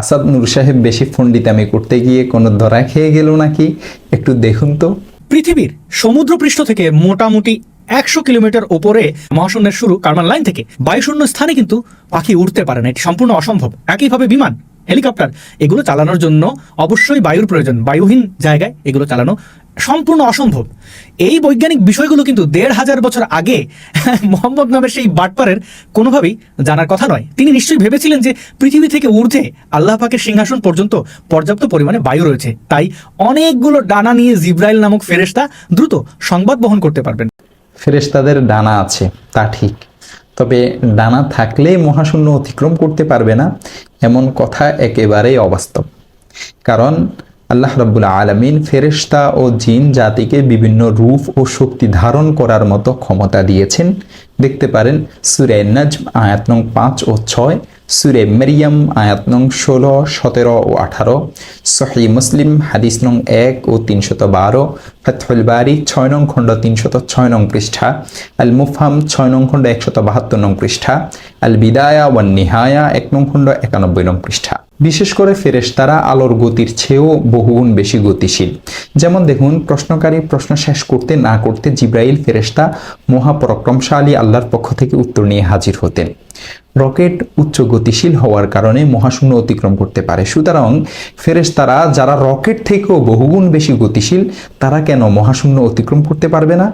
আসাদ নূর সাহেব বেশি ফন্ডিতামি করতে গিয়ে কোনো ধরা খেয়ে গেল নাকি? একটু দেখুন তো। পৃথিবীর সমুদ্রপৃষ্ঠ থেকে মোটামুটি একশো কিলোমিটার ওপরে মহাশূন্যের শুরু কার্মান লাইন থেকে বায়ুশূন্য স্থানে কিন্তু পাখি উঠতে পারে না। এটি সম্পূর্ণ অসম্ভব। একইভাবে বিমান। হেলিকপ্টার, এগুলো চালানোর জন্য অবশ্যই বায়ুর প্রয়োজন। বায়ুহীন জায়গায় এগুলো চালানো সম্পূর্ণ অসম্ভব। এই বৈজ্ঞানিক বিষয়গুলো কিন্তু দেড় হাজার বছর আগে মোহাম্মদ নামের সেই বাটপারের কোনোভাবেই জানার কথা নয়। তিনি নিশ্চয়ই ভেবেছিলেন যে পৃথিবী থেকে ঊর্ধ্বে আল্লাহ পাকের সিংহাসন পর্যন্ত পর্যাপ্ত পরিমাণে বায়ু রয়েছে। তাই অনেকগুলো ডানা নিয়ে জিব্রাইল নামক ফেরেশতা দ্রুত সংবাদ বহন করতে পারবেন। ফেরেশতাদের ডানা আছে, তা ঠিক। তবে ডানা থাকলে মহাশূন্য অতিক্রম করতে পারবে না, এমন কথা একেবারেই অবাস্তব। কারণ আল্লাহ রব্বুল আলমিন ফেরেশতা ও জিন জাতিকে বিভিন্ন রূপ ও শক্তি ধারণ করার মতো ক্ষমতা দিয়েছেন। দেখতে পারেন, সুরে নাজম আয়াত নং পাঁচ ও ছয় সুরে মেরিয়াম, আয়াত নং ষোলো, সতেরো ও আঠারো, সহি মুসলিম, হাদিস নং এক ও তিনশত বারো ফাতহুল বারি ছয় নং খণ্ড তিনশত ছয় নং পৃষ্ঠা, আল মুফাম ছয় নং খণ্ড একশত বাহাত্তর নং পৃষ্ঠা, আল বিদায়া ওয়ান নিহায়া এক নং খণ্ড একানব্বই নং পৃষ্ঠা। বিশেষ করে ফেরেশতারা আলোর গতির চেয়েও বহুগুণ বেশি গতিশীল। যেমন দেখুন, প্রশ্নকারী প্রশ্ন শেষ করতে না করতে জিব্রাইল ফেরেশতা মহাপরাক্রমশালী আল্লাহর পক্ষ থেকে উত্তর নিয়ে হাজির হতেন। রকেট উচ্চ গতিশীল হওয়ার কারণে মহাশূন্য অতিক্রম করতে পারে। সুতরাং ফেরেশতারা যারা রকেট থেকেও বহুগুণ বেশি গতিশীল, তারা কেন মহাশূন্য অতিক্রম করতে পারবে না?